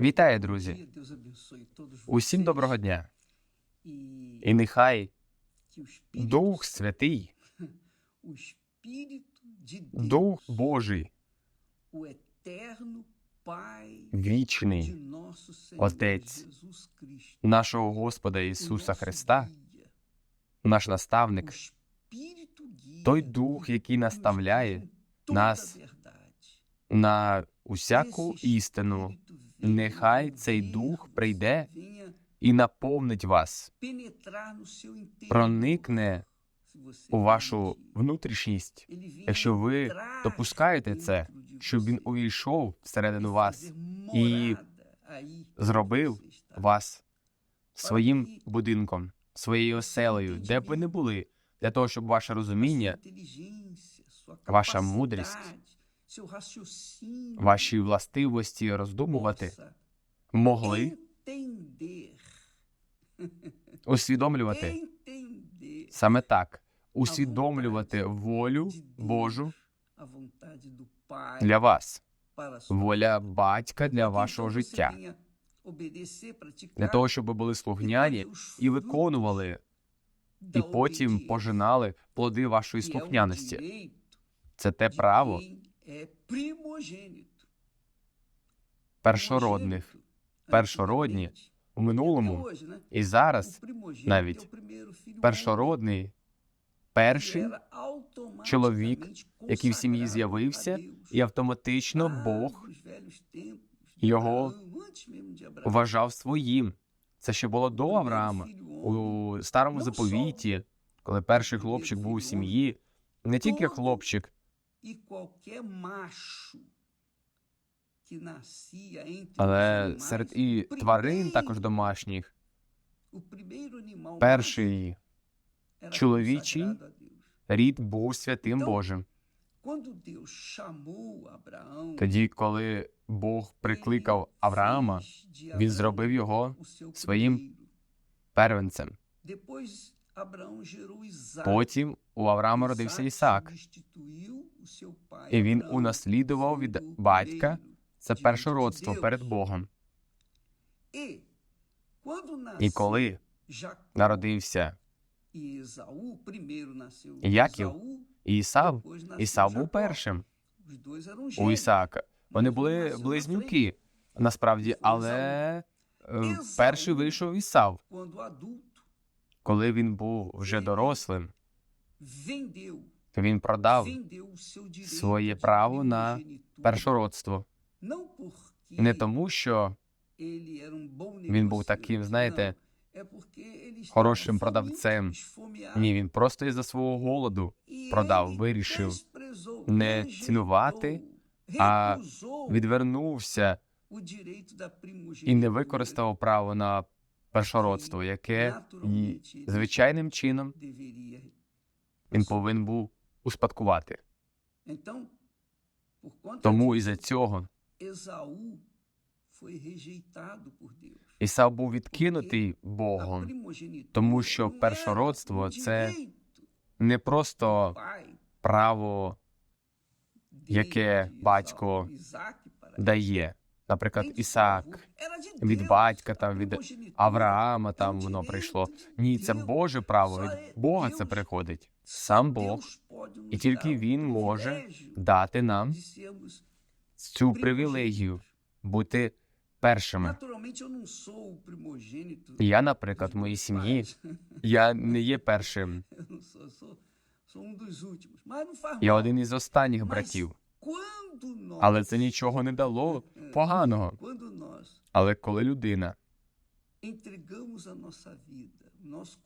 Вітаю, друзі! Усім доброго дня! E І нехай Дух Святий, Дух Божий, вічний Отець нашого Господа Ісуса Христа, наш наставник, той Дух, який наставляє нас на усяку істину. Нехай цей Дух прийде і наповнить вас, проникне у вашу внутрішність, якщо ви допускаєте це, щоб він увійшов всередину вас і зробив вас своїм будинком, своєю оселею, де б ви не були, для того, щоб ваше розуміння, ваша мудрість, ваші властивості роздумувати могли усвідомлювати. Саме так, усвідомлювати волю Божу для вас, воля батька для вашого життя, для того, щоб ви були слухняні і виконували, і потім пожинали плоди вашої слухняності. Це те право. Першородних. Першородні у минулому і зараз навіть першородний, перший, чоловік, який в сім'ї з'явився, і автоматично Бог його вважав своїм. Це ще було до Авраама. У старому заповіті, коли перший хлопчик був у сім'ї, не тільки хлопчик, e qualquer macho que nascia entre але серед і тварин також домашніх, перший чоловічий рід був святим Божим. Тоді, коли Бог прикликав Авраама, він зробив його своїм первенцем. Потім у Авраама родився Ісаак, і він унаслідував від батька це першородство перед Богом. І коли народився Яків, Esaú, Ісав, Ісав був першим у. Ісаака. Вони були близнюки, насправді, але е, перший вийшов Ісав, коли він був вже дорослим. Він продав своє право на першородство. Не тому, що він був таким, знаєте, хорошим продавцем. Ні, він просто із-за свого голоду продав, вирішив не цінувати, а відвернувся і не використав право на першородство, яке звичайним чином він повинен був успадкувати. Тому disso, із-за цього. Ісав був відкинутий Богом, тому що першородство um це не просто право яке батько дає. Наприклад, Ісаак від батька, там, від Авраама там воно прийшло. Ні, це Боже право, від Бога це приходить. Сам Бог. І тільки Він може дати нам цю привілегію бути першими. Я, наприклад, в моїй сім'ї я не є першим, faz я один із останніх братів. Але це нічого не дало поганого. Але коли людина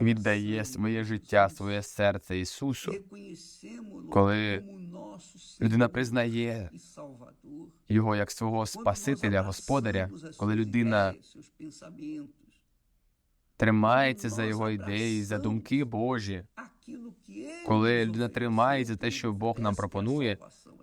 віддає своє життя, своє серце Ісусу, коли людина признає e його як свого Спасителя, Господаря, коли людина тримається за його ідеї, за думки Божі, коли людина тримається за те, що Бог нам пропонує,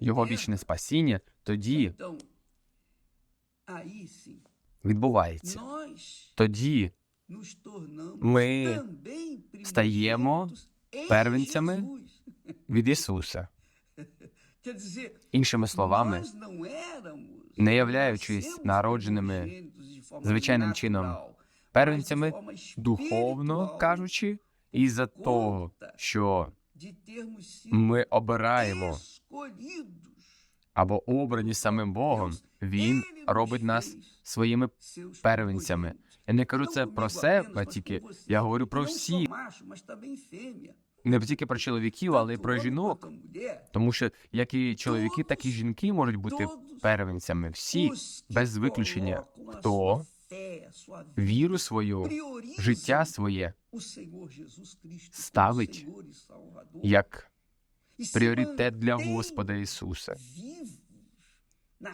його вічне спасіння, тоді відбувається. Тоді Ми стаємо первенцями від Ісуса. Іншими словами, не являючись народженими звичайним чином, первенцями, духовно кажучи, із-за того, що ми обираємо або обрані самим Богом, Він робить нас своїми первенцями. Я не кажу це про себе, тільки я говорю про fêmea. не тільки про чоловіків, але й про жінок. Тому що як і чоловіки, так і жінки можуть бути первенцями. Всі без виключення, хто віру свою, життя своє ставить як пріоритет для Господа Ісуса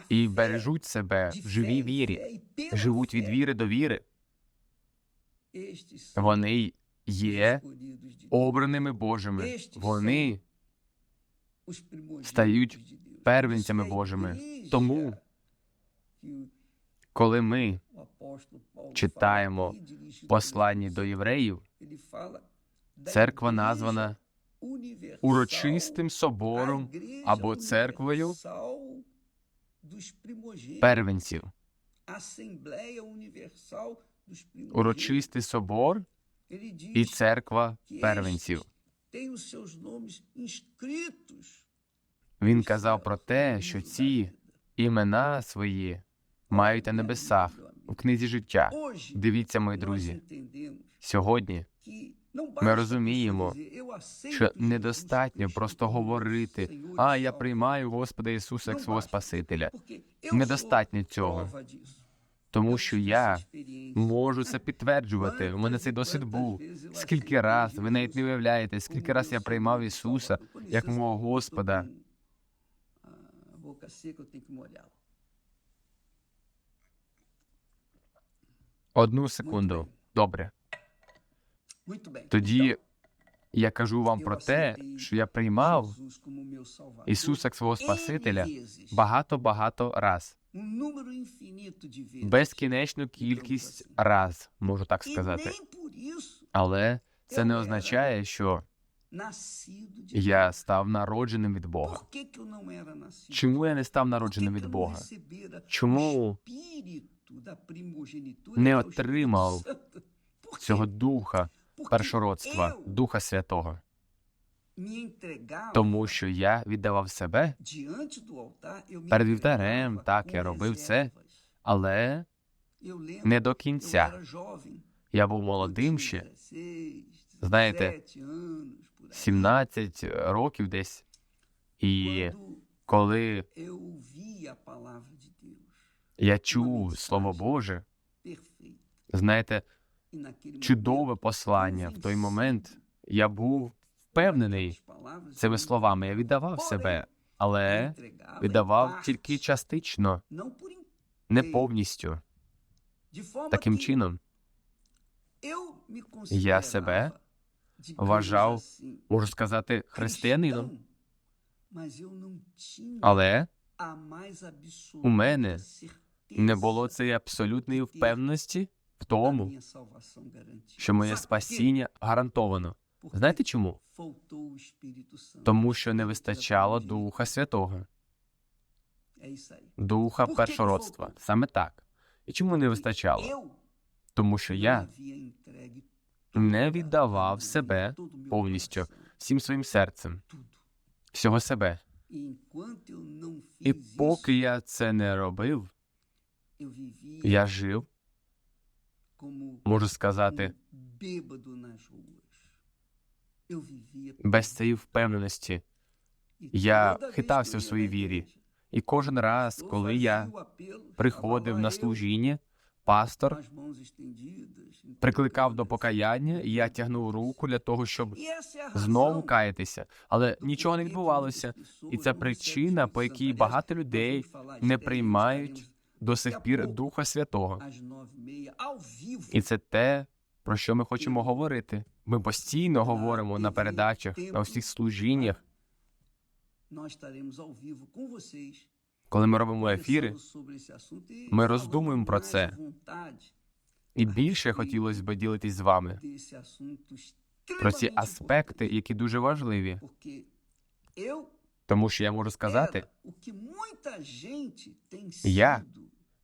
і бережуть себе в живій вірі, живуть від віри до віри. Вони є обраними Божими. Вони стають первенцями Божими. Тому, коли ми читаємо aos до євреїв, церква названа урочистим собором або церквою первенців. Урочистий собор і церква первенців. Він казав про те, що ці імена свої мають на небесах у книзі життя. Дивіться, мої друзі, сьогодні ми розуміємо, você dizer, "Eu aceito що недостатньо просто говорити, а я приймаю Господа Ісуса як свого. Спасителя. Недостатньо цього. Тому що я можу це підтверджувати. У мене цей досвід був. Скільки раз ви навіть не уявляєте, скільки раз я приймав Ісуса як мого Господа. Одну секунду. Добре. Тоді я кажу вам про те, що я приймав Ісуса як свого Спасителя багато-багато раз. Безкінечну кількість раз, можу так сказати. Але це не означає, що я став народженим від Бога. Чому я не став народженим від Бога? Чому не отримав цього духа першородства, Духа Святого? Тому що я віддавав себе, Перед вівтарем, так, я робив це, але не до кінця. Я був молодим ще, Знаєте, 17 anos, por aí. 17 років десь. І коли я чув Слово Боже, знаєте, чудове послання. В той момент я був впевнений цими словами. Я віддавав себе, але віддавав тільки частично, не повністю. Таким чином, Я себе вважав можу сказати, християнином, але у мене не було цієї абсолютної впевненості в тому, що моє спасіння гарантовано. Знаєте чому? Тому що не вистачало. Духа Святого. Духа першородства. Саме так. І чому не вистачало? Тому що я не віддавав себе повністю, всім своїм серцем, всього себе. E І поки я це не робив, я жив, можу сказати, vivia без цієї впевненості. Я хитався в своїй вірі. І кожен раз, коли я приходив на служіння, пастор прикликав до покаяння, і я тягнув руку для того, щоб знову каятися. Але нічого не відбувалося. І це причина, по якій багато людей не приймають до сих пір Духа Святого. І це те, про що ми хочемо говорити. Ми постійно говоримо на передачах, на всіх служіннях, коли ми робимо ефіри. Ми роздумуємо про це. І більше хотілося б ділитись з вами про ці аспекти, які дуже важливі. Тому що я можу сказати, Я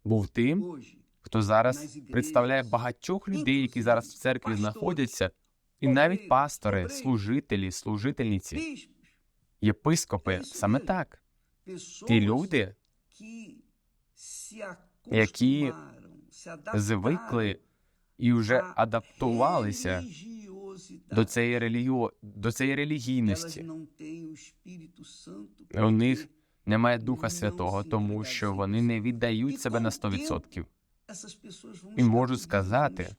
був тим, хто зараз представляє багатьох людей, які зараз в церкві знаходяться, і навіть пастори, служителі, служительниці, єпископи, саме так. Ті люди які звикли і вже адаптувалися. До цієї релігіо... до цієї релігійності. У них немає Духа Святого, тому що вони не віддають себе на 100%. essas pessoas vão І можу сказати,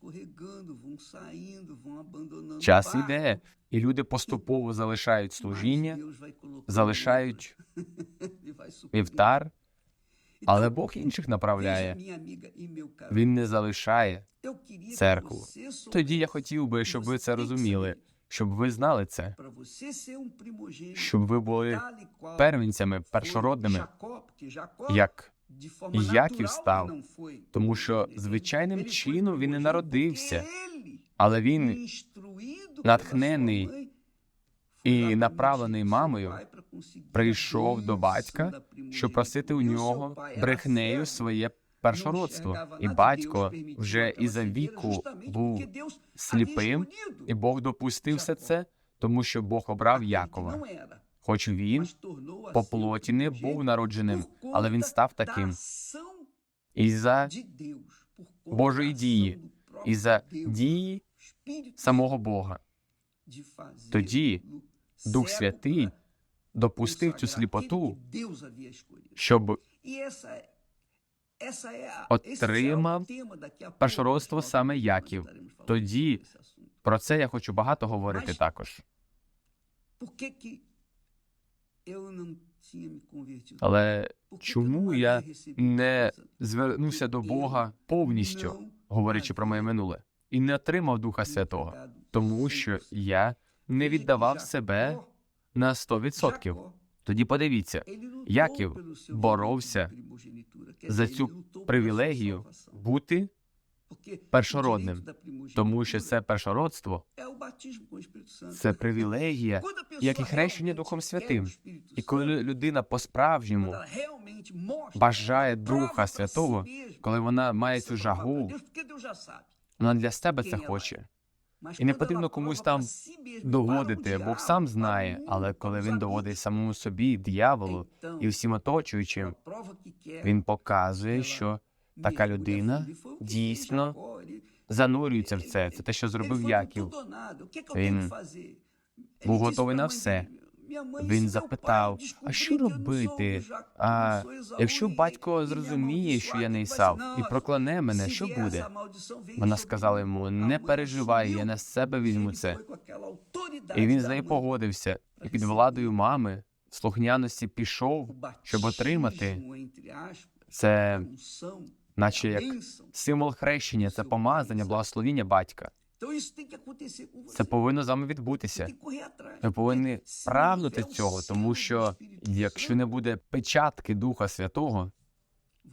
Час іде, і люди поступово залишають служіння, залишають e вівтар, але Бог інших направляє. e Він не залишає. церкву. Тоді я хотів би, щоб ви це розуміли, щоб ви знали це, um щоб ви були e foi першородними, як Яків став, тому що звичайним чином він не народився, але він натхнений і направлений мамою, прийшов до батька, щоб просити у. E нього брехнею своє першородство. І батько вже із-за cegueira віку був сліпим, і Бог допустив все це, тому що Бог обрав Якова. Хоч він по плоті не був народженим, але він став таким. І за Божої дії, і за дії самого Бога. Тоді Дух Святий допустив цю сліпоту, щоб E Отримав першородство саме Яків. Тоді про це я хочу багато говорити також. Але чому я не звернувся до Бога повністю, говорячи про моє минуле, і не отримав Духа Святого, тому що 100%. я не віддавав себе на 100%. Jacó, Тоді подивіться, Яків боровся за цю привілегію бути першородним, тому що це першородство, це привілегія, як і хрещення Духом Святим. І коли людина по-справжньому бажає Духа Святого, коли вона має цю жагу, вона для себе це хоче. І не потрібно комусь там доводити, Бог сам знає, але коли він доводить самому собі, дияволу і всім оточуючим, він показує, що така людина. E дійсно занурюється в це. Це те, що зробив Яків. Він був готовий на все. Dele, «Minha mãe, Він запитав, а що робити? А якщо батько зрозуміє, що я не Ісав, і «Não, прокляне мене, що буде? Вона сказала йому: не переживай, я на себе візьму це. І він з нею погодився, і під владою мами слухняності пішов, щоб отримати це, наче як символ хрещення, це помазання, благословіння батька. Це повинно з вами відбутися. Ви повинні прагнути цього, тому що якщо не буде печатки Духа Святого,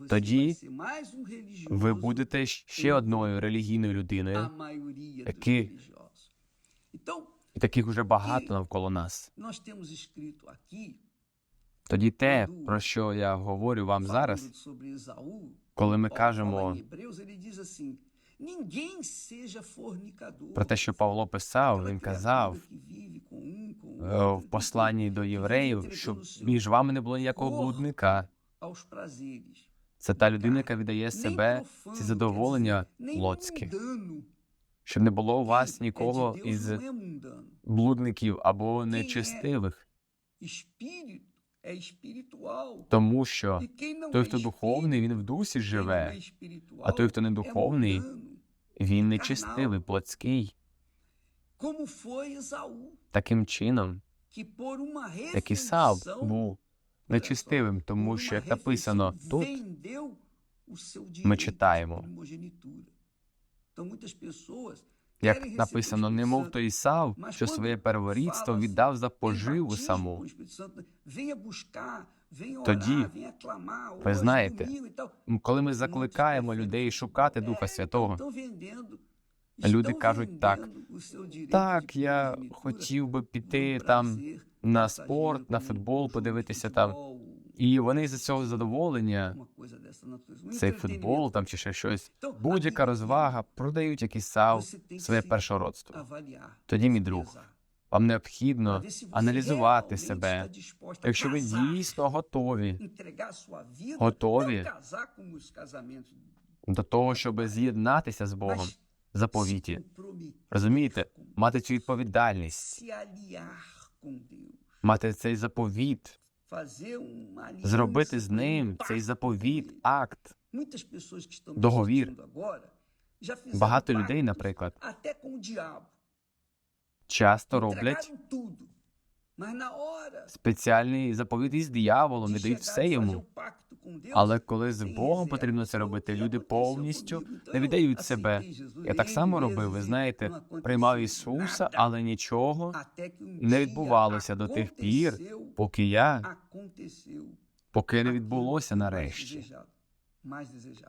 тоді um ви будете ще одною релігійною людиною, maioria dos Aqui. religiosos. Então, і таких уже багато навколо нас. Тоді те, про що я говорю вам зараз, коли ми кажемо про те, що Павло писав, він казав o е, в посланні до євреїв, щоб між вами не було ніякого блудника. Це та людина, яка віддає себе ці задоволення mundano. щоб не було у вас нікого із блудників або нечестивих, espiritual. тому що той, хто духовний, він в дусі живе, а той, хто не духовний, mundano. Він нечестивий, плотський. Таким чином, як Ісав був нечестивим, por тому що, як написано тут, ми читаємо. як написано, немов то Ісав, що своє перворідство віддав за поживу саму. Тоді, ви знаєте, Коли ми закликаємо людей шукати Духа Святого, Люди кажуть так, так, я хотів би піти там на спорт, на футбол, подивитися там. І вони з цього задоволення, цей футбол там чи ще щось, будь-яка розвага, продають якийсь сав, своє першородство. Тоді, мій друг, вам необхідно аналізувати себе. Якщо ви дійсно готові готові до того, щоб з'єднатися з Богом заповіті, розумієте, мати цю відповідальність, мати цей заповіт, зробити з ним цей заповіт, акт. договір. Багато людей, наприклад, часто роблять спеціальний заповіт із дияволом, віддають все йому. Але коли з Богом потрібно це робити, люди повністю не віддають себе. Я так само робив, ви знаєте, приймав Ісуса, але нічого не відбувалося до тих пір, поки я, поки не відбулося нарешті.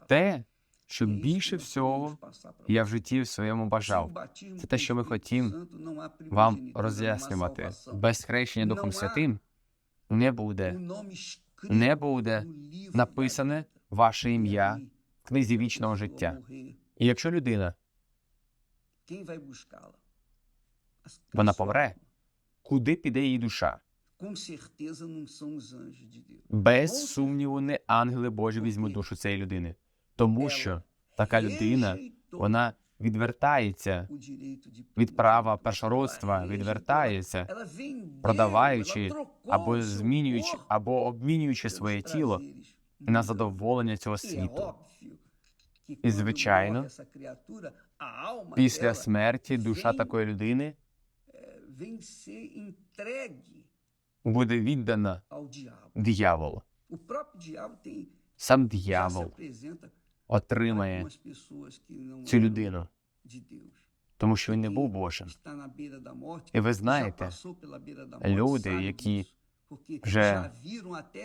Те, що більше всього я в житті в своєму бажав. Це те, що ми хотім вам роз'яснювати. Без хрещення Духом Святим не буде, не буде написане ваше ім'я в книзі вічного життя. І якщо людина Вона помре. куди піде її душа? Без сумніву, не ангели Божі візьмуть душу цієї людини, тому що така людина вона відвертається від права першородства, відвертається, продаваючи або змінюючи, або обмінюючи своє тіло на задоволення цього світу. І, звичайно, Після смерті душа такої людини entregue буде віддана дияволу. Сам диявол отримає цю людину, тому що він не був Божим. І ви знаєте, люди, які вже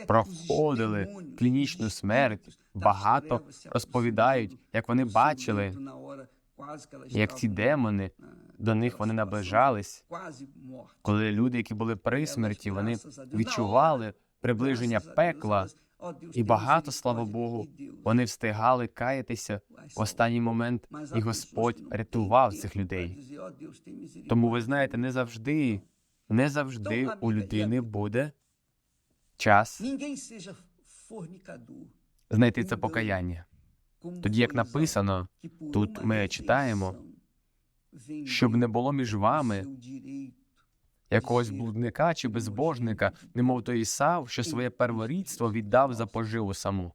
проходили клінічну смерть, багато розповідають, як вони бачили, як ці демони ah, до них вони наближались, коли люди, які були при смерті, вони відчували приближення пекла, elas, "Ó Deus, і багато, слава Богу, вони встигали каятися в останній момент, і Господь рятував цих людей. Тому ви знаєте, не завжди, не завжди у людини буде час знайти це покаяння. Тоді, як написано, тут ми читаємо, щоб не було між вами якогось блудника чи безбожника, немов той Ісав, що своє перворідство віддав за поживу саму.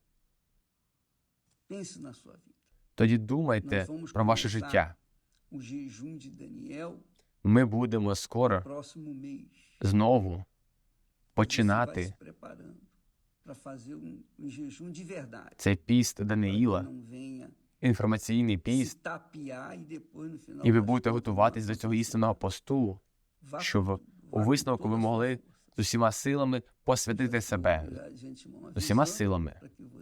Тоді думайте про ваше життя. Ми будемо скоро знову починати цей піст Даниїла, інформаційний піст, і ви будете готуватись до цього істинного посту, щоб у висновку ви могли з усіма силами посвятити себе, з усіма силами.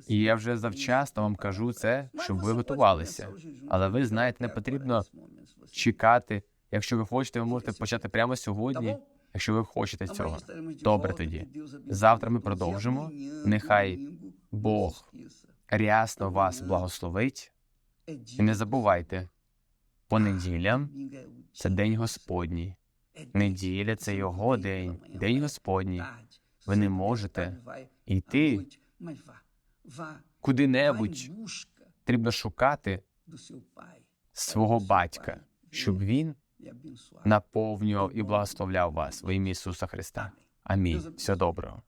І я вже завчасно вам кажу це, щоб ви готувалися. Але ви знаєте, не потрібно чекати. Якщо ви хочете, ви можете почати прямо сьогодні, якщо ви хочете цього. Добре тоді. Завтра ми продовжимо. Нехай Бог Рясно вас благословить. І не забувайте, понеділям це день Господній. Неділя це його день, день Господній. Ви не можете йти куди-небудь. Потрібно шукати свого батька, щоб він наповнював і благословляв вас во ім'я Ісуса Христа. Амінь. Все доброго.